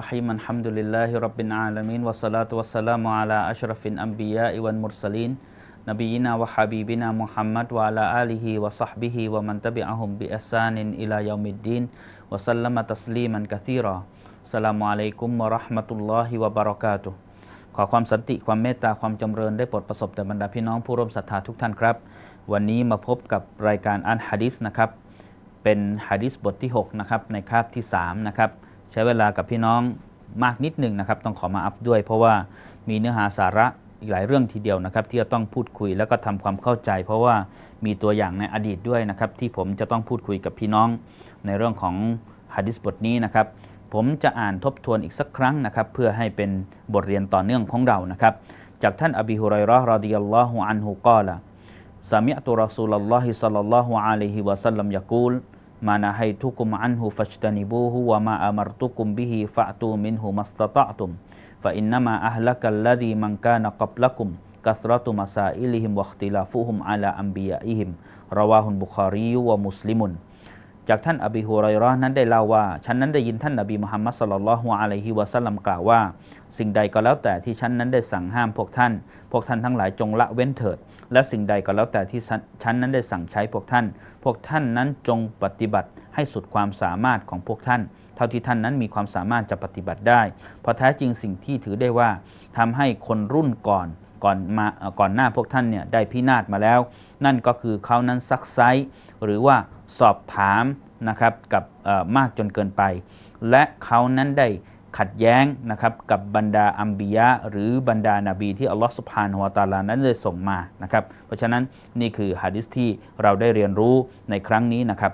الرحمن الرحيم الحمد لله رب العالمين والصلاة والسلام على أشرف الأنبياء والمرسلين نبينا وحبيبنا محمد وعلى آله وصحبه ومن تبعهم بإحسان إلى يوم الدين وسلم تسليما كثيرا السلام عليكم ورحمة الله وبركاته ขอความสันติความเมตตาความจำเริญได้โปรดประสบแด่บรรดาพี่น้องผู้ร่วมศรัทธาทุกท่านครับ วันนี้มาพบกับรายการอันฮะดิษนะครับ เป็นฮะดิษบทที่ 6 นะครับ ในคาบที่ 3 นะครับ ใช้เวลากับพี่น้องมากนิดหนึ่งนะครับ ต้องขอมาอัพด้วย เพราะว่ามีเนื้อหาสาระอีกหลายเรื่องทีเดียวนะครับ ที่จะต้องพูดคุยแล้วก็ทำความเข้าใจ เพราะว่ามีตัวอย่างในอดีตด้วยนะครับ ที่ผมจะต้องพูดคุยกับพี่น้องในเรื่องของฮะดิษบทนี้นะครับ ผมจะอ่านทบทวนอีกสักครั้งนะครับ เพื่อให้เป็นบทเรียนต่อเนื่องของเรานะครับ จากท่านอบีฮุไรเราะห์รอดิยัลลอฮุอัลลัมย์กูล มานาให้ทุกุมอันหูฟัชตานิบูฮุวะมาอามรตุกุมบิฮิฟะตูมินหูมัสตะตะตุมฟะอินนามะอัลละกัลลัดีมังกานะกับละกุมกัสรตุมาซาอิลิฮิมวัคติลาฟุฮุมอัลาอัมบียะอิฮิมราวาฮุนบุคารีวะมุสลิมุนจากท่านอบีฮุไรรอนั้นได้เล่าว่า ฉันนั้นได้ยินท่านนบีมุฮัมมัดสลลัลฮวอะลัยฮิวะสัลลัมกล่าวว่า สิ่งใดก็แล้วแต่ที่ฉันนั้นได้สั่งห้ามพวกท่าน พวกท่านทั้งหลายจงละเว้นเถิด และสิ่งใดก็แล้วแต่ที่ฉันนั้นได้สั่งใช้พวกท่าน พวกท่านนั้นจงปฏิบัติให้สุดความสามารถของพวกท่าน เท่าที่ท่านนั้นมีความสามารถจะปฏิบัติได้ เพราะแท้จริงสิ่งที่ถือได้ว่าทำให้คนรุ่นก่อนก่อนมาก่อนหน้าพวกท่านเนี่ยได้พินาศมาแล้ว นั่นก็คือเขานั้นซักไซหรือว่าสอบถามนะครับกับมากจนเกินไป และเขานั้นได้ ขัดแย้งนะครับกับบรรดาอัมบียะหรือบรรดานาบีที่อัลลอฮฺสุบฮานาวตาลานั้นได้ส่งมานะครับเพราะฉะนั้นนี่คือฮะดิษที่เราได้เรียนรู้ในครั้งนี้นะครับ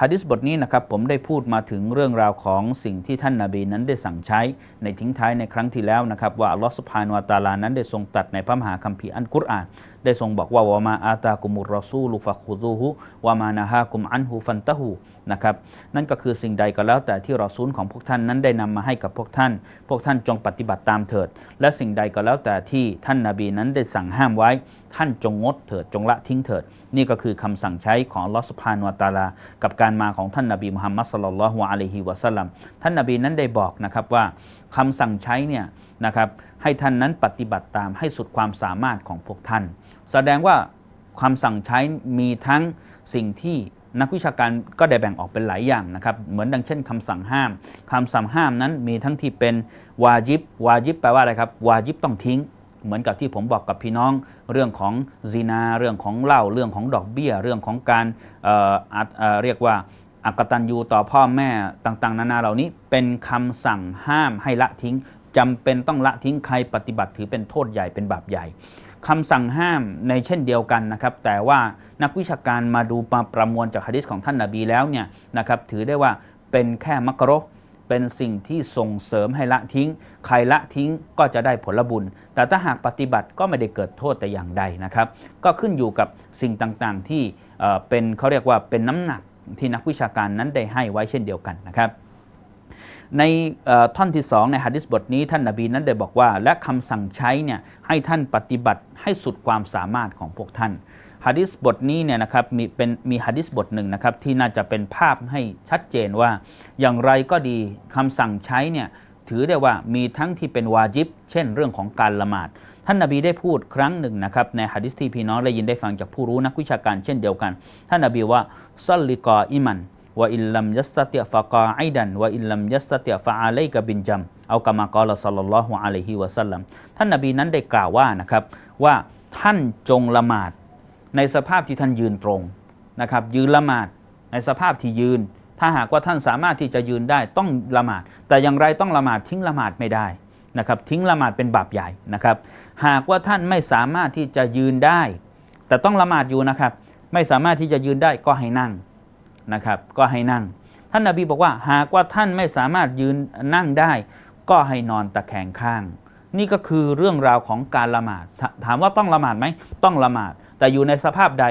ฮะดิษบทนี้นะครับผมได้พูดมาถึงเรื่องราวของสิ่งที่ท่านนาบีนั้นได้สั่งใช้ในทิ้งท้ายในครั้งที่แล้วนะครับว่าอัลลอฮฺสุบฮานาวะตาลานั้นได้ทรงตัดในพระมหาคัมภีร์อันกุรอานได้ทรงบอกว่าวามาอาตากุมุรอซูลุฟักคุซูฮุวามานาฮากุมอันฮูฟันตะฮูนะครับนั่นก็คือสิ่งใดก็แล้วแต่ที่รอซูลของพวกท่านนั้นได้นำมาให้กับพวกท่าน พวกท่านจงปฏิบัติตามเถิด และสิ่งใดก็แล้วแต่ที่ท่านนาบีนั้นได้สั่งห้ามไว้ ท่านจงงดเถิดจงละทิ้งเถิด นี่ก็คือคำสั่งใช้ของลอสุภานวตาลา กับการมาของท่านนาบีมุฮัมมัดสลลัลลอฮุอะลัยฮิวะสัลลัมท่านนาบีนั้นได้บอกนะครับว่าคำสั่งใช้เนี่ยนะครับให้ท่านนั้นปฏิบัติตามให้สุดความสามารถของพวกท่าน แสดงว่าคำสั่งใช้มีทั้งสิ่งที่นักวิชาการก็ได้แบ่งออกเป็นหลายอย่างนะครับ เหมือนดังเช่นคำสั่งห้ามคำสั่งห้ามนั้นมีทั้งที่เป็นวาจิบ วาจิบแปลว่าอะไรครับ วาจิบต้องทิ้ง เหมือนกับที่ผมบอกกับพี่น้อง เรื่องของซีนา เรื่องของเหล้า เรื่องของดอกเบี้ย เรื่องของการเเรียกว่าอักตันยูต่อพ่อแม่ต่างๆ นานาเหล่านี้เป็นคำสั่งห้ามให้ละทิ้งจำเป็นต้องละทิ้งใครปฏิบัติถือเป็นโทษใหญ่เป็นบาปใหญ่ คำสั่งห้ามในเช่นเดียวกันนะครับ แต่ว่านักวิชาการมาดูมาประมวลจากฮะดิษของท่านนาบีแล้วเนี่ยนะครับถือได้ว่าเป็นแค่มักรเป็นสิ่งที่ส่งเสริมให้ละทิ้ง ใครละทิ้งก็จะได้ผลบุญ แต่ถ้าหากปฏิบัติก็ไม่ได้เกิดโทษแต่อย่างใดนะครับ ก็ขึ้นอยู่กับสิ่งต่างๆที่เป็นเขาเรียกว่าเป็นน้ำหนักที่นักวิชาการนั้นได้ให้ไว้เช่นเดียวกันนะครับ ในท่อนที่สองในฮะดิษบทนี้ท่านนาบีนั้นได้บอกว่า และคำสั่งใช้เนี่ยให้ท่านปฏิบัติให้สุดความสามารถของพวกท่านฮะดิษบทนี้เนี่ยนะครับมีเป็นมีฮะดิษบทหนึ่งนะครับที่น่าจะเป็นภาพให้ชัดเจนว่า อย่างไรก็ดีคำสั่งใช้เนี่ยถือได้ว่ามีทั้งที่เป็นวาจิบ เช่นเรื่องของการละหมาด ท่านนาบีได้พูดครั้งหนึ่งนะครับในฮะดิษที่พี่น้องได้ยินได้ฟังจากผู้รู้นักวิชาการเช่นเดียวกัน ท่านนาบีว่าซัลลิกออิมัน ว่าอิลลัมยัสตติฟะกาไอดันว่าอิลลัมยัสตติฟะอาเลกบินจัมเอากามากอลสัลลัลลอฮุอะลัยฮิวะสัลลัมท่านนบีนั้นได้กล่าวว่านะครับว่าท่านจงละหมาดในสภาพที่ท่านยืนตรงนะครับยืนละหมาดในสภาพที่ยืน ถ้าหากว่าท่านสามารถที่จะยืนได้ต้องละหมาด แต่อย่างไรต้องละหมาดทิ้งละหมาดไม่ได้นะครับทิ้งละหมาดเป็นบาปใหญ่นะครับหากว่าท่านไม่สามารถที่จะยืนได้ แต่ต้องละหมาดอยู่นะครับ ไม่สามารถที่จะยืนได้ก็ให้นั่ง นะครับ ก็ให้นั่ง ท่านนาบีบอกว่า หากว่าท่านไม่สามารถยืนนั่งได้ ก็ให้นอนตะแคงข้าง นี่ก็คือเรื่องราวของการละหมาด ถามว่าต้องละหมาดไหมต้องละหมาด แต่อยู่ในสภาพใด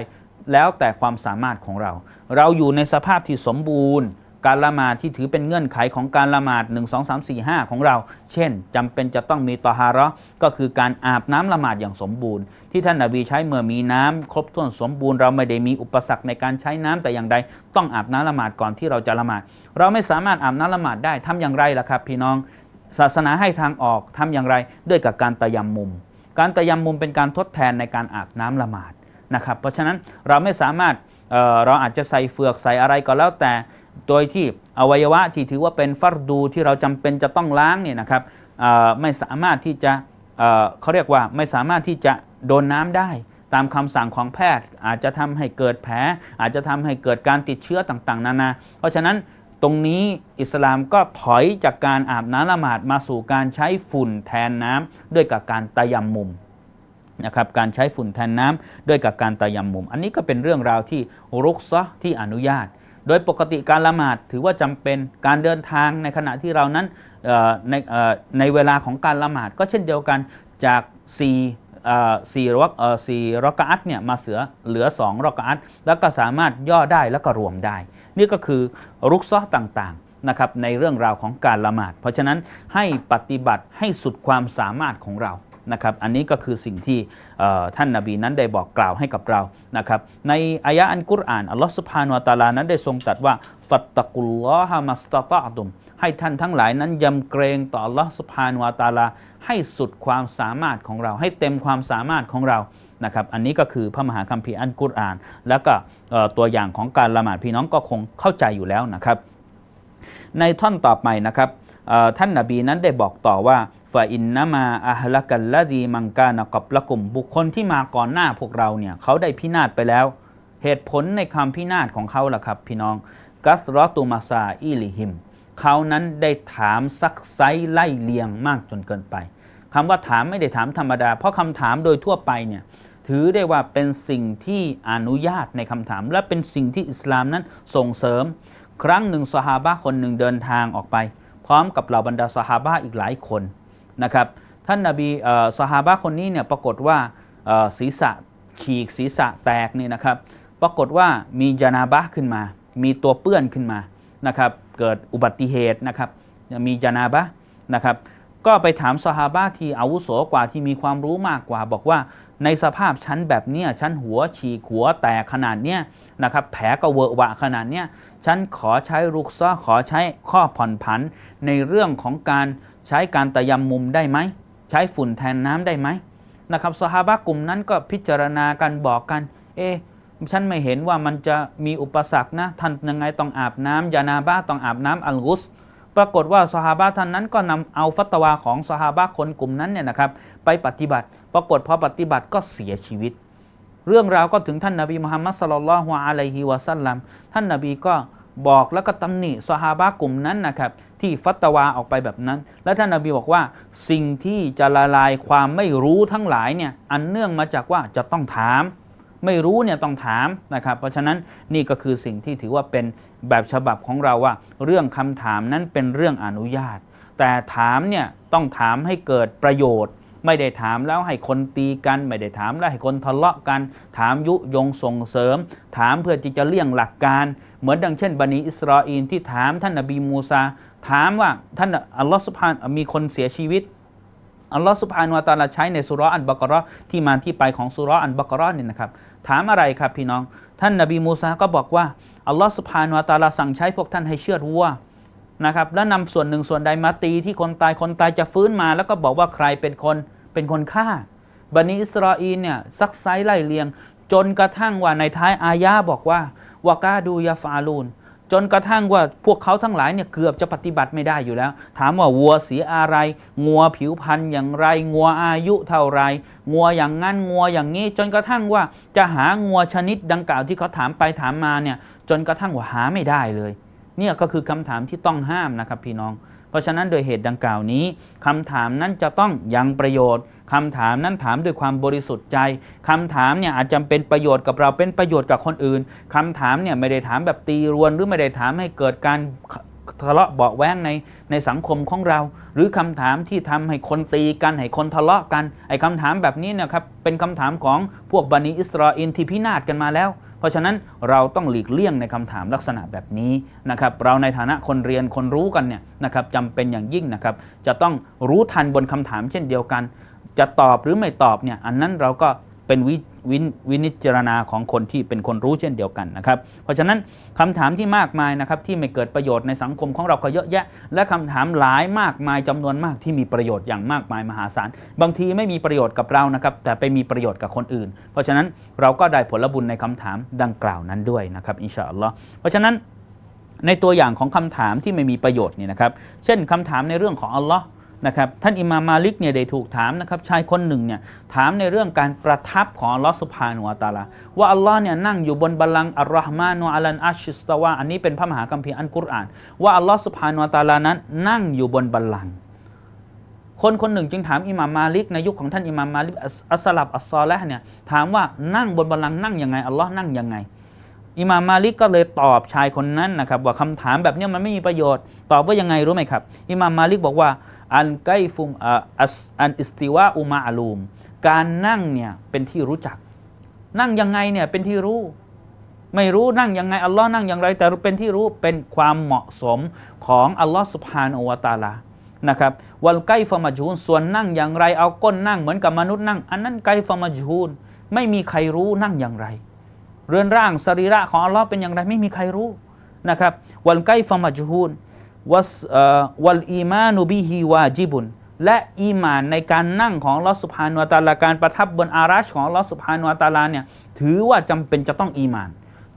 แล้วแต่ความสามารถของเรา เราอยู่ในสภาพที่สมบูรณ์ การละหมาดที่ถือเป็นเงื่อนไขของการละหมาด 1 2 3 4 5 ของเรา เช่นจำเป็นจะต้องมีตอฮาระก็คือการอาบน้ำละหมาดอย่างสมบูรณ์ ที่ท่านนาบีใช้เมื่อมีน้ำครบถ้วนสมบูรณ์เราไม่ได้มีอุปสรรคในการใช้น้ำแต่อย่างใด ต้องอาบน้ำละหมาดก่อนที่เราจะละหมาด เราไม่สามารถอาบน้ำละหมาดได้ทำอย่างไรล่ะครับ พี่น้อง ศาสนาให้ทางออกทำอย่างไรด้วยกับการตะยำมุม การตะยำมุมเป็นการทดแทนในการอาบน้ำละหมาดนะครับเพราะฉะนั้นเราไม่สามารถเเราอาจจะใส่เฟือกใส่อะไรก็แล้วแต่ โดยที่อวัยวะที่ถือว่าเป็นฟัรดูที่เราจำเป็นจะต้องล้างเนี่ยนะครับไม่สามารถที่จะเเขาเรียกว่าไม่สามารถที่จะโดนน้ำได้ ตามคำสั่งของแพทย์ อาจจะทำให้เกิดแผล อาจจะทำให้เกิดการติดเชื้อต่างๆ นานา เพราะฉะนั้นตรงนี้อิสลามก็ถอยจากการอาบน้ำละหมาดมาสู่การใช้ฝุ่นแทนน้ำด้วยกับการตะยำมุมนะครับการใช้ฝุ่นแทนน้ำด้วยกับการตะยำมุม อันนี้ก็เป็นเรื่องราวที่รุกซะที่อนุญาต โดยปกติการละหมาดถือว่าจำเป็นการเดินทางในขณะที่เรานั้นในในเวลาของการละหมาดก็เช่นเดียวกันจาก4เอ่สี่รักสี่รอกะอัตเนี่ยมาเสือเหลือ2รอกะอัตแล้วก็สามารถย่อได้แล้วก็รวมได้ นี่ก็คือรุกซะห์ต่างๆนะครับในเรื่องราวของการละหมาด เพราะฉะนั้นให้ปฏิบัติให้สุดความสามารถของเรา นะครับอันนี้ก็คือสิ่งที่ท่านนาบีนั้นได้บอกกล่าวให้กับเรานะครับในอายะอันกุรอานอัลลอฮฺสุบฮานุวตาลานั้นได้ทรงตรัสว่าฟัตตะกุลลอฮะมัสตะตะตุมให้ท่านทั้งหลายนั้นยำเกรงต่ออัลลอฮฺสุบฮานุวตาลาให้สุดความสามารถของเรา ให้เต็มความสามารถของเรานะครับอันนี้ก็คือพระมหาคัมภีร์อันกุรอาน แล้วก็ตัวอย่างของการละหมาดพี่น้องก็คงเข้าใจอยู่แล้วนะครับ ในท่อนต่อไปนะครับท่านนาบีนั้นได้บอกต่อว่า ฟาอินนามาอัฮละกัลละดีมังกานะกับละกุมบุคคลที่มาก่อนหน้าพวกเราเนี่ยเขาได้พินาศไปแล้ว เหตุผลในคำพินาศของเขาล่ะครับ พี่น้องกัสรอตุมาซาอิลิฮิมเขานั้นได้ถามซักไซไล่เลียงมากจนเกินไปคำว่าถามไม่ได้ถามธรรมดา เพราะคำถามโดยทั่วไปเนี่ยถือได้ว่าเป็นสิ่งที่อนุญาตในคำถาม และเป็นสิ่งที่อิสลามนั้นส่งเสริม ครั้งหนึ่งสหาบะคนหนึ่งเดินทางออกไป พร้อมกับเหล่าบรรดาสหาบะอีกหลายคน นะครับท่านนาบีสหาบะคนนี้เนี่ยปรากฏว่าศีรษะฉีกศีรษะแตกนี่นะครับ ปรากฏว่ามีจานาบะขึ้นมา มีตัวเปื้อนขึ้นมานะครับเกิดอุบัติเหตุนะครับมีจานาบะนะครับก็ไปถามสหาบะที่อาวุโสกว่าที่มีความรู้มากกว่า บอกว่าในสภาพชั้นแบบเนี้ยชั้นหัวฉีกหัวแตกขนาดเนี้ยนะครับแผลก็เวอะวะขนาดเนี้ยฉันขอใช้รุกซ้อขอใช้ข้อผ่อนผันในเรื่องของการใช้การตะยำมุมได้ไหม ใช้ฝุ่นแทนน้ำได้ไหมนะครับสหาบะกลุ่มนั้นก็พิจารณากันบอกกัน เอ๊ฉันไม่เห็นว่ามันจะมีอุปสรรคนะท่านยังไงต้องอาบน้ำยานาบะต้องอาบน้ำอัลกุส ปรากฏว่าสหาบะท่านนั้นก็นำเอาฟัตวาของสหาบะคนกลุ่มนั้นเนี่ยนะครับไปปฏิบัติ ปรากฏพอปฏิบัติก็เสียชีวิต เรื่องราวก็ถึงท่านนาบีมุฮัมมัดสลลัลลอฮุอะลัยฮิวะสัลลัมท่านนาบีก็บอกแล้วก็ตำหนิสหาบะกลุ่มนั้นนะครับ ที่ฟัตวาออกไปแบบนั้น และท่านนาบีบอกว่า สิ่งที่จะละลายความไม่รู้ทั้งหลายเนี่ยอันเนื่องมาจากว่าจะต้องถาม ไม่รู้เนี่ยต้องถามนะครับ เพราะฉะนั้นนี่ก็คือสิ่งที่ถือว่าเป็นแบบฉบับของเราว่า เรื่องคำถามนั้นเป็นเรื่องอนุญาต แต่ถามเนี่ยต้องถามให้เกิดประโยชน์ไม่ได้ถามแล้วให้คนตีกัน ไม่ได้ถามแล้วให้คนทะเลาะกัน ถามยุยงส่งเสริม ถามเพื่อที่จะเลี่ยงหลักการ เหมือนดังเช่นบันิอิสราเอลที่ถามท่านนบีมูซา ถามว่าท่านอัลลอฮฺสุบฮานมีคนเสียชีวิตอัลลอฮฺสุบฮานวะตาลาใช้ในสุราะห์อันบักราะห์ที่มาที่ไปของสุราะห์อันบักราะห์เนี่ยนะครับถามอะไรครับพี่น้อง ท่านนบีมูซาก็บอกว่าอัลลอฮฺสุบฮานวะตาลาสั่งใช้พวกท่านให้เชือดวัวนะครับแล้วนำส่วนหนึ่งส่วนใดมาตีที่คนตายคนตายจะฟื้นมา แล้วก็บอกว่าใครเป็นคนเป็นคนฆ่าบันิอิสราเอลเนี่ยซักไซไล่เลียง จนกระทั่งว่าในท้ายอายะบอกว่าวากาดูยาฟาลูน จนกระทั่งว่าพวกเขาทั้งหลายเนี่ยเกือบจะปฏิบัติไม่ได้อยู่แล้ว ถามว่าวัวสีอะไร งัวผิวพันธุ์อย่างไร งัวอายุเท่าไร งัวอย่างงั้นงัวอย่างนี้ จนกระทั่งว่าจะหางัวชนิดดังกล่าวที่เขาถามไปถามมาเนี่ยจนกระทั่งว่าหาไม่ได้เลย เนี่ยก็คือคำถามที่ต้องห้ามนะครับพี่น้อง เพราะฉะนั้นโดยเหตุดังกล่าวนี้คำถามนั้นจะต้องยังประโยชน์คำถามนั้นถามด้วยความบริสุทธิ์ใจคำถามเนี่ยอาจจะเป็นประโยชน์กับเราเป็นประโยชน์กับคนอื่นคำถามเนี่ยไม่ได้ถามแบบตีรวนหรือไม่ได้ถามให้เกิดการทะเลาะเบาแว้งในในสังคมของเรา หรือคำถามที่ทำให้คนตีกันให้คนทะเลาะกันไอ้คำถามแบบนี้นะครับเป็นคำถามของพวกบันิอิสราเอลที่พินาศกันมาแล้ว เพราะฉะนั้นเราต้องหลีกเลี่ยงในคำถามลักษณะแบบนี้นะครับเราในฐานะคนเรียนคนรู้กันเนี่ยนะครับจำเป็นอย่างยิ่งนะครับจะต้องรู้ทันบนคำถามเช่นเดียวกัน จะตอบหรือไม่ตอบเนี่ยอันนั้นเราก็ เป็นวิวินวินิจารณาของคนที่เป็นคนรู้เช่นเดียวกันนะครับ เพราะฉะนั้นคำถามที่มากมายนะครับที่ไม่เกิดประโยชน์ในสังคมของเราก็เยอะแยะ และคำถามหลายมากมายจำนวนมากที่มีประโยชน์อย่างมากมายมหาศาลบางทีไม่มีประโยชน์กับเรานะครับ แต่ไปมีประโยชน์กับคนอื่น เพราะฉะนั้นเราก็ได้ผลบุญในคำถามดังกล่าวนั้นด้วยนะครับอินชาอัลลอฮ์เพราะฉะนั้นในตัวอย่างของคำถามที่ไม่มีประโยชน์เนี่ยนะครับ เช่นคำถามในเรื่องของอัลลอฮ์ นะครับท่านอิมามมาลิกเนี่ยได้ถูกถามนะครับชายคนหนึ่งเนี่ยถามในเรื่องการประทับของอัลลอฮ์สุบฮานุวตาลาว่าอัลลอฮ์เนี่ยนั่งอยู่บนบัลลังก์อัลลอฮ์มานุอัลันอัชิสตาวาอันนี้เป็นพระมหาคัมภีร์อันกุรอาน ว่าอัลลอฮ์สุบฮานุวตาลานั้น นั่งอยู่บนบัลลังก์คนคนหนึ่งจึงถามอิหม่ามมาลิกในยุคของท่านอิหม่ามมาลิกอัสลับอัสซอและเนี่ยถามว่านั่งบนบัลลังก์นั่งยังไงอัลลอฮ์นั่งยังไงอิหม่ามมาลิกก็เลยตอบชายคนนั้นนะครับว่าคำถามแบบนี้มันไม่มีประโยชน์ ตอบว่ายังไงรู้ไหมครับอิมามมาลิกบอกว่า อันไกฟุมอันอิสติวาอุมาอาลูม การนั่งเนี่ยเป็นที่รู้จัก นั่งยังไงเนี่ยเป็นที่รู้ ไม่รู้นั่งยังไงอัลลอฮ์นั่งอย่างไร แต่เป็นที่รู้เป็นความเหมาะสมของอัลลอฮ์สุบฮานะฮูวตาลานะครับวัลไกฟะมัจฮูนส่วนนั่งอย่างไร เอาก้นนั่งเหมือนกับมนุษย์นั่ง อันนั้นไกฟะมัจฮูนไม่มีใครรู้นั่งอย่างไร เรือนร่างสรีระของอัลลอฮ์เป็นอย่างไรไม่มีใครรู้นะครับวัลไกฟะมัจฮูน วัสเอ่อวัลอีมานุบิฮิวาจิบุนและอีมานในการนั่งของลอสุภานุตาลาการประทับบนอาราชของลอสุภานุตาลาเนี่ยถือว่าจำเป็นจะต้องอีมาน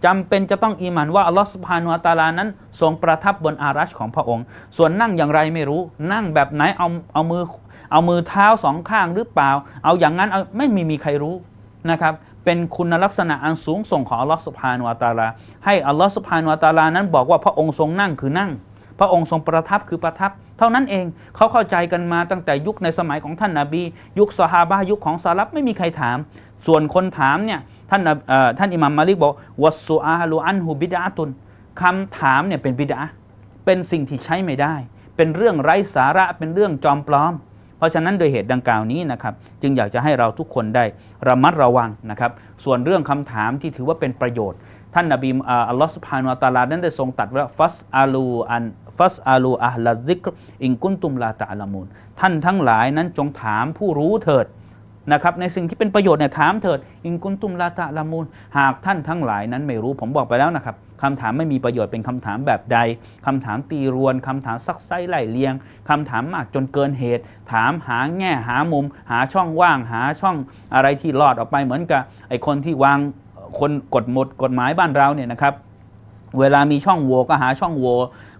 จำเป็นจะต้องอีมานว่าอัลลอฮฺสุบฮานุตาลานั้น ทรงประทับบนอารัชของพระองค์ ส่วนนั่งอย่างไรไม่รู้ นั่งแบบไหนเอาเอามือเอามือเท้าสองข้างหรือเปล่า เอาอย่างนั้นเอาไม่มีมีใครรู้นะครับเป็นคุณลักษณะอันสูงส่งของอัลลอฮฺสุบฮานุตาลาให้อัลลอฮฺสุบฮานุตาลานั้นบอกว่าพระองค์ทรงนั่งคือนั่ง พระองค์ทรงประทับคือประทับ เท่านั้นเองเขาเข้าใจกันมาตั้งแต่ยุคในสมัยของท่านนาบี ยุคสฮาบะยุคของซาลับไม่มีใครถาม ส่วนคนถามเนี่ยท่านท่านอิหมัมมาลิกบอกวัสสุอาลูอันฮูบิดาตุนคำถามเนี่ยเป็นบิดาเป็นสิ่งที่ใช้ไม่ได้ เป็นเรื่องไร้สาระเป็นเรื่องจอมปลอม เพราะฉะนั้นโดยเหตุดังกล่าวนี้นะครับจึงอยากจะให้เราทุกคนได้ระมัดระวังนะครับ ส่วนเรื่องคำถามที่ถือว่าเป็นประโยชน์ ท่านนบีอัลลอฮฺสุบฮานุวะตาลานั้นได้ทรงตัดว่าฟัสอาลูอัน ฟัสอาลูอัลลซิกรอิงกุนตุมลาตะอาลามูนท่านทั้งหลายนั้นจงถามผู้รู้เถิดนะครับในสิ่งที่เป็นประโยชน์เนี่ยถามเถิดอิงกุนตุมลาตะอาลามูนหากท่านทั้งหลายนั้นไม่รู้ผมบอกไปแล้วนะครับคำถามไม่มีประโยชน์เป็นคำถามแบบใดคำถามตีรวนคำถามซักไซไล่เลียงคำถามมากจนเกินเหตุ ถามหาแง่หามุม หาช่องว่างหาช่องอะไรที่รอดออกไปเหมือนกับไอคนที่วางคนกฎหมดกฎหมายบ้านเราเนี่ยนะครับเวลามีช่องโหว่ก็หาช่องโหว่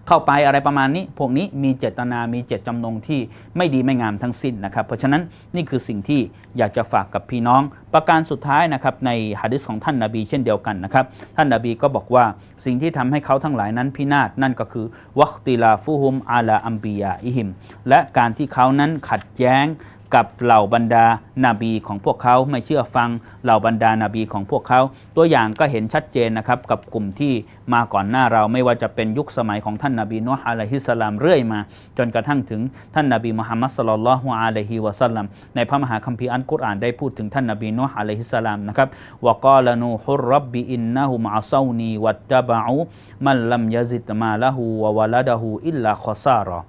เข้าไปอะไรประมาณนี้ พวกนี้มีเจตนา มีเจตจำนงที่ไม่ดีไม่งามทั้งสิ้นนะครับ เพราะฉะนั้นนี่คือสิ่งที่อยากจะฝากกับพี่น้อง ประการสุดท้ายนะครับในฮะดิษของท่านนาบีเช่นเดียวกันนะครับ ท่านนาบีก็บอกว่าสิ่งที่ทำให้เขาทั้งหลายนั้นพินาศนั่นก็คือวัคติลาฟูฮุมอาลาอัมบียาอิหิม และการที่เขานั้นขัดแย้ง กับเหล่าบรรดานาบีของพวกเขาไม่เชื่อฟังเหล่าบรรดานาบีของพวกเขา ตัวอย่างก็เห็นชัดเจนนะครับกับกลุ่มที่มาก่อนหน้าเราไม่ว่าจะเป็นยุคสมัยของท่านนาบีนุฮ์อะลัยฮิสสลามเรื่อยมา จนกระทั่งถึงท่านนาบีมุฮัมมัดสลลัลลอฮุอะลัยฮิวะสัลลัมในพระมหาคัมภีร์อันกุรอานได้พูดถึงท่านนาบีนุฮ์อะลัยฮิสสลามนะครับวกาลนูฮุรรับบิอินนะฮุมะซานีวัตตะบะอูมันลัมยะซิดมาละหูวะวะละดะหูอิลลาคอซารอ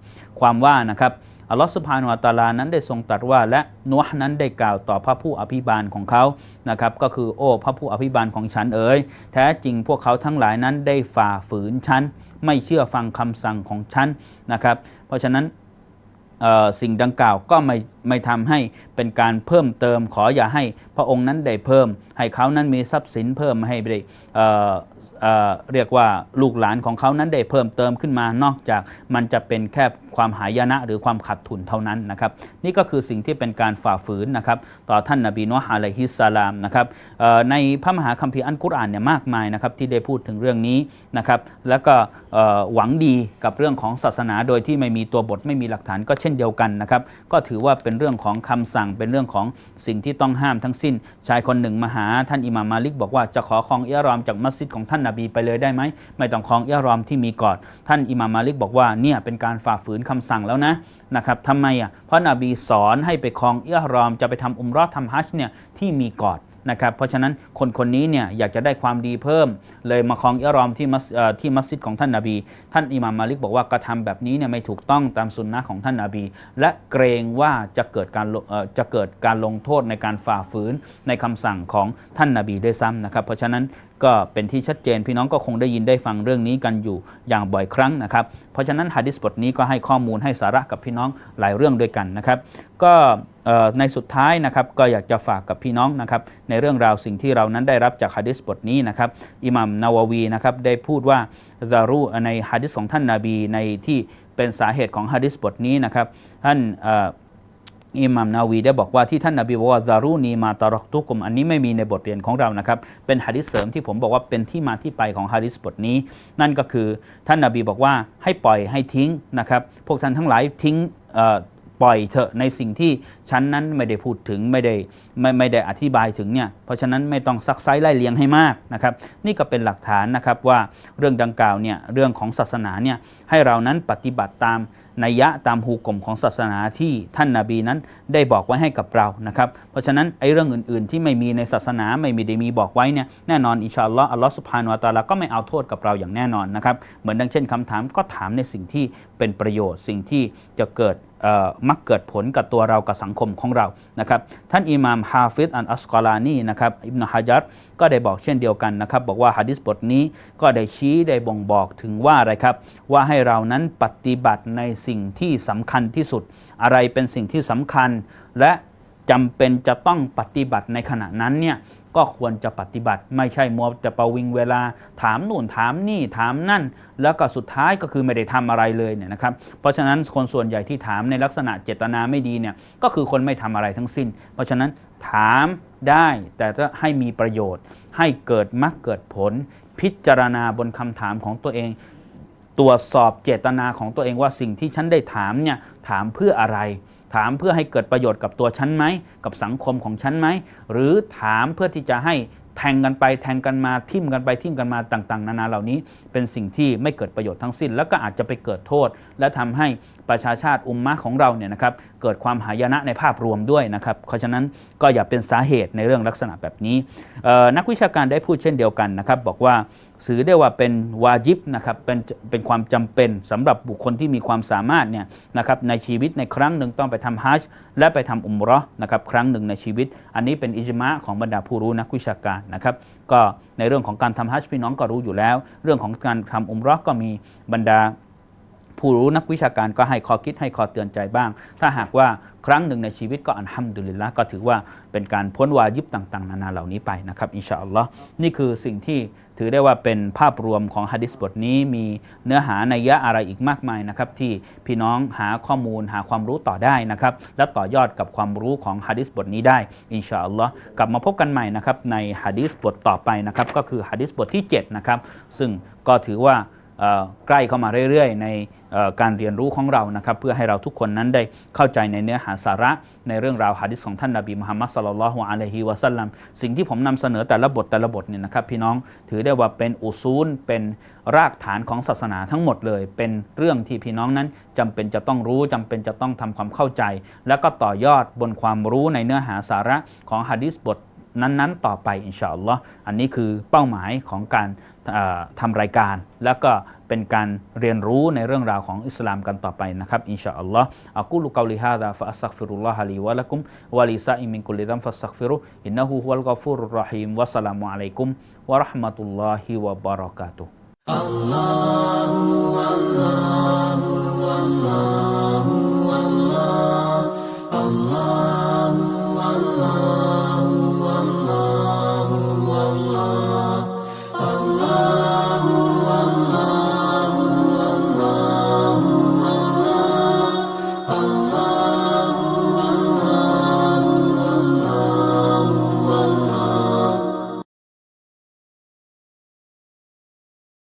ความว่านะครับ อัลลอฮฺสุบฮานุวะตาลานั้นได้ทรงตรัสว่า และนัวนั้นได้กล่าวต่อพระผู้อภิบาลของเขานะครับก็คือโอ้พระผู้อภิบาลของฉันเอ๋ยแท้จริงพวกเขาทั้งหลายนั้นได้ฝ่าฝืนฉัน ไม่เชื่อฟังคำสั่งของฉันนะครับเพราะฉะนั้นสิ่งดังกล่าวก็ไม่ไม่ทำให้เป็นการเพิ่มเติมขออย่าให้พระองค์นั้นได้เพิ่ม ให้เขานั้นมีทรัพย์สินเพิ่มให้ได้เเเรียกว่าลูกหลานของเขานั้นได้เพิ่มเติมขึ้นมานอกจากมันจะเป็นแค่ ความหายนะหรือความขาดทุนเท่านั้นนะครับนี่ก็คือสิ่งที่เป็นการฝ่าฝืนนะครับต่อท่านนบีนุฮ์อะลัยฮิสสลามนะครับในพระมหาคัมภีร์อันกุรอานเนี่ยมากมายนะครับที่ได้พูดถึงเรื่องนี้นะครับแล้วก็หวังดีกับเรื่องของศาสนาโดยที่ไม่มีตัวบทไม่มีหลักฐานก็เช่นเดียวกันนะครับก็ถือว่าเป็นเรื่องของคำสั่งเป็นเรื่องของสิ่งที่ต้องห้ามทั้งสิ้น ชายคนหนึ่งมาหาท่านอิหม่ามมาลิก บอกว่าจะขอครองเอิยรอมจากมัสยิดของท่านนบีไปเลยได้ไหมไม่ต้องครองเอิยรอมที่มีกอดท่านอิหม่ามมาลิกบอกว่าเนี่ยเป็นการฝ่าฝืนคำสั่งแล้วนะนะครับทำไมอะเพราะนบีสอนให้ไปครองเอิยารอมจะไปทำอุมรอดทำฮัจเนี่ยที่มีกอดนะครับเพราะฉะนั้นคนคนนี้เนี่ยอยากจะได้ความดีเพิ่ม เลยมาคลองอิรอมที่มัสที่มัสยิดของท่านนาบี ท่านอิหม่ามมาลิกบอกว่ากระทำแบบนี้เนี่ยไม่ถูกต้องตามสุนนะของท่านนาบี และเกรงว่าจะเกิดการจะเกิดการลงโทษในการฝ่าฝืนในคำสั่งของท่านนาบีด้วยซ้ำนะครับเพราะฉะนั้น ก็เป็นที่ชัดเจน พี่น้องก็คงได้ยินได้ฟังเรื่องนี้กันอยู่อย่างบ่อยครั้งนะครับ เพราะฉะนั้นฮะดิษบทนี้ก็ให้ข้อมูลให้สาระกับพี่น้องหลายเรื่องด้วยกันนะครับ ก็ในสุดท้ายนะครับก็อยากจะฝากกับพี่น้องนะครับในเรื่องราวสิ่งที่เรานั้นได้รับจากฮะดิษบทนี้นะครับอิหมัมนาววีนะครับได้พูดว่าซารูในฮะดิษของท่านนาบีในที่เป็นสาเหตุของฮะดิษบทนี้นะครับท่าน อิหมัมนาวีได้บอกว่าที่ท่านนาบีบอกว่าซารูนีมาตารกตุกุม อันนี้ไม่มีในบทเรียนของเรานะครับ เป็นฮะดิษเสริมที่ผมบอกว่าเป็นที่มาที่ไปของฮะดิษบทนี้ นั่นก็คือท่านนาบีบอกว่าให้ปล่อยให้ทิ้งนะครับ พวกท่านทั้งหลายทิ้งปล่อยเถอะในสิ่งที่ฉันนั้นไม่ได้พูดถึงไม่ได้ไม่ไม่ได้อธิบายถึงเนี่ยเพราะฉะนั้นไม่ต้องซักไซไล่เลียงให้มากนะครับ นี่ก็เป็นหลักฐานนะครับว่าเรื่องดังกล่าวเนี่ยเรื่องของศาสนาเนี่ยให้เรานั้นปฏิบัติตาม นัยยะตามหูกลมของศาสนาที่ท่านนาบีนั้นได้บอกไว้ให้กับเรานะครับเพราะฉะนั้นไอ้เรื่องอื่น ๆ ที่ไม่มีในศาสนาไม่มีได้มีบอกไว้เนี่ยแน่นอนอิชาอัลลอฮ์อัลลอฮ์สุภาโนวตาลาก็ไม่เอาโทษกับเราอย่างแน่นอนนะครับเหมือนดังเช่นคำถามก็ถามในสิ่งที่เป็นประโยชน์สิ่งที่จะเกิด มักเกิดผลกับตัวเรากับสังคมของเรานะครับท่านอิหม่ามฮาฟิดอันอัสกอลานีนะครับอิบนาฮะจัดก็ได้บอกเช่นเดียวกันนะครับบอกว่าฮะดิษบทนี้ก็ได้ชี้ได้บ่งบอกถึงว่าอะไรครับ ว่าให้เรานั้นปฏิบัติในสิ่งที่สำคัญที่สุด อะไรเป็นสิ่งที่สำคัญ และจำเป็นจะต้องปฏิบัติในขณะนั้นเนี่ย ก็ควรจะปฏิบัติ ไม่ใช่มัวแต่ประวิงเวลา ถามนู่นถามนี่ถามนั่น แล้วก็สุดท้ายก็คือไม่ได้ทำอะไรเลยเนี่ยนะครับเพราะฉะนั้นคนส่วนใหญ่ที่ถามในลักษณะเจตนาไม่ดีเนี่ยก็คือคนไม่ทำอะไรทั้งสิ้น เพราะฉะนั้นถามได้แต่จะให้มีประโยชน์ ให้เกิดมรรคเกิดผล พิจารณาบนคำถามของตัวเอง ตรวจสอบเจตนาของตัวเองว่าสิ่งที่ฉันได้ถามเนี่ยถามเพื่ออะไร ถามเพื่อให้เกิดประโยชน์กับตัวฉันไหม กับสังคมของฉันไหม หรือถามเพื่อที่จะให้แทงกันไปแทงกันมาทิ่มกันไปทิ่มกันมาต่าง ๆ นานาเหล่านี้ เป็นสิ่งที่ไม่เกิดประโยชน์ทั้งสิ้น แล้วก็อาจจะไปเกิดโทษ และทำให้ประชาชาติอุมมะของเราเนี่ยนะครับเกิดความหายนะในภาพรวมด้วยนะครับเพราะฉะนั้นก็อย่าเป็นสาเหตุในเรื่องลักษณะแบบนี้นักวิชาการได้พูดเช่นเดียวกันนะครับบอกว่า ถือได้ว่าเป็นวาจิบนะครับเป็นเป็นความจำเป็นสำหรับบุคคลที่มีความสามารถเนี่ยนะครับในชีวิตในครั้งหนึ่งต้องไปทำฮัจญ์และไปทำอุมราะห์นะครับครั้งหนึ่งในชีวิต อันนี้เป็นอิจมะของบรรดาผู้รู้นักวิชาการนะครับก็ในเรื่องของการทำฮัจญ์พี่น้องก็รู้อยู่แล้ว เรื่องของการทำอุมราะห์ก็มีบรรดาผู้รู้นักวิชาการก็ให้ข้อคิดให้ข้อเตือนใจบ้าง ถ้าหากว่าครั้งหนึ่งในชีวิตก็อันฮัมดุลิลละก็ถือว่าเป็นการพ้นวาญิบต่าง ๆ นานาเหล่านี้ไปนะครับอินชาอัลลอฮ์นี่คือสิ่งที่ ถือได้ว่าเป็นภาพรวมของฮะดิษบทนี้มีเนื้อหาในยะอะไรอีกมากมายนะครับที่พี่น้องหาข้อมูลหาความรู้ต่อได้นะครับและต่อยอดกับความรู้ของฮะดิษบทนี้ได้อินชาอัลลอฮ์กลับมาพบกันใหม่นะครับในฮะดิษบทต่อไปนะครับก็คือฮะดิษบทที่7นะครับซึ่งก็ถือว่า ใกล้เข้ามาเรื่อยๆ ในการเรียนรู้ของเรานะครับเพื่อให้เราทุกคนนั้นได้เข้าใจในเนื้อหาสาระ ในเรื่องราวหะดิษของท่านนบีมุฮัมมัดสลลัลฮุอะลัยฮิวะสัลลัมสิ่งที่ผมนำเสนอแต่ละบทแต่ละบทเนี่ยนะครับพี่น้องถือได้ว่าเป็นอุซูล เป็นรากฐานของศาสนาทั้งหมดเลย เป็นเรื่องที่พี่น้องนั้นจำเป็นจะต้องรู้จำเป็นจะต้องทำความเข้าใจ แล้วก็ต่อยอดบนความรู้ในเนื้อหาสาระของหะดิษบทนั้นๆ ต่อไปอินชาอัลลอฮ์อันนี้คือเป้าหมายของการ ทำรายการ แล้วก็เป็นการเรียนรู้ในเรื่องราวของอิสลามกันต่อไปนะครับอินชาอัลลอฮ์อักุลกาลิฮาดะฟะอัสซักฟิรุลลอฮะลีวะลักุมวะลิซาอิมินกุลิดัมฟัสซักฟิรุอินนะฮูฮุวัลกอฟูรุรรฮีมวะสลามุอะลัยกุมวะราะห์มะตุลลอฮิวะบะเราะกาตุอัลลอฮ์ Allah, Allah, Allah.